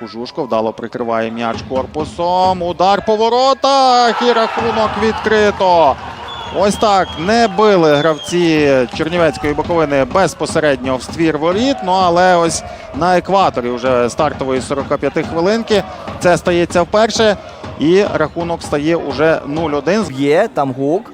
Кужушко вдало прикриває м'яч корпусом. Удар по воротах і рахунок відкрито. Ось так не били гравці Чернівецької боковини безпосередньо в ствір воріт. Ну але ось на екваторі вже стартової 45 хвилинки. Це стається вперше. І рахунок стає уже 0-1. Б'є, там гук.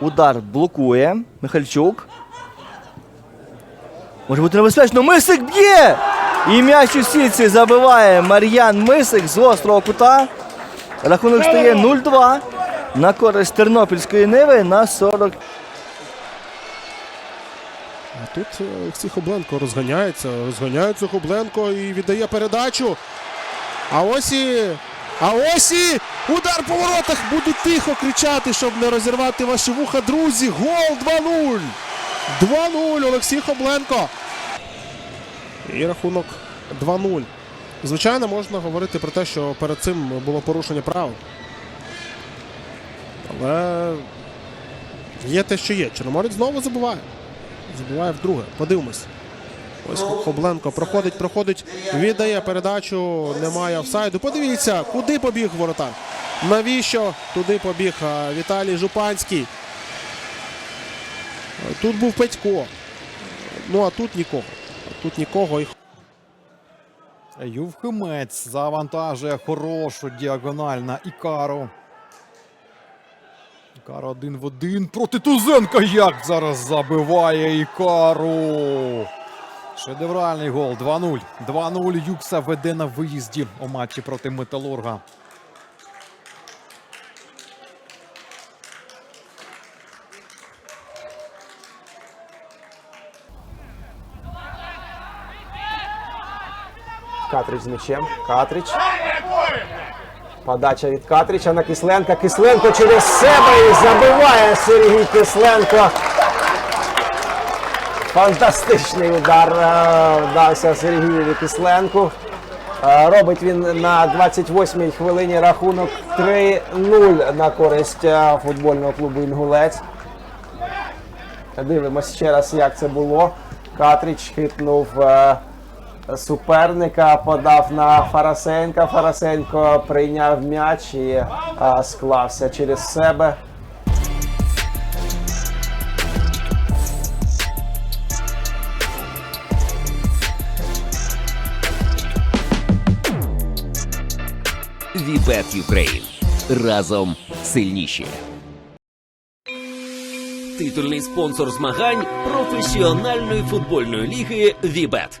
Удар блокує. Михальчук. Може бути небезпечно. Мисик б'є! І м'яч у сітці забиває Мар'ян Мисик з гострого кута. Рахунок стає 0-2 на користь Тернопільської Ниви на 40. А тут е, Олексій Хобленко розганяється, розганяється Хобленко і віддає передачу. А ось і. А ось і удар по воротах. Буду тихо кричати, щоб не розірвати ваші вуха. Друзі, гол 2-0. 2-0 Олексій Хобленко. І рахунок 2-0. Звичайно, можна говорити про те, що перед цим було порушення правил. Але є те, що є. Чорноморець знову забуває. Забиває вдруге. Подивимось. Ось Хобленко проходить, проходить, віддає передачу, немає офсайду. Подивіться, куди побіг воротар. Навіщо туди побіг Віталій Жупанський? Тут був Петько. Ну а тут нікого. Тут нікого. Ювхимець завантажує хорошу діагональ на Ікару. Ікара один в один проти Тузенка. Як зараз забиває Ікару. Шедевральний гол 2-0. 2-0 Юкса веде на виїзді у матчі проти Металурга. Катрич з м'ячем. Катрич. Подача від Катрича на Кисленка. Кисленко через себе і забиває Сергій Кисленко. Фантастичний удар е, вдався Сергієві Кисленку. Е, Робить він на 28-й хвилині рахунок 3-0 на користь е, футбольного клубу Інгулець. Дивимось ще раз, як це було. Катрич хитнув суперника, подав на Фарасенка. Фарасенко прийняв м'яч і е, склався через себе. Вібет Юкрейн. Разом сильніші. Титульний спонсор змагань професіональної футбольної ліги Вібет.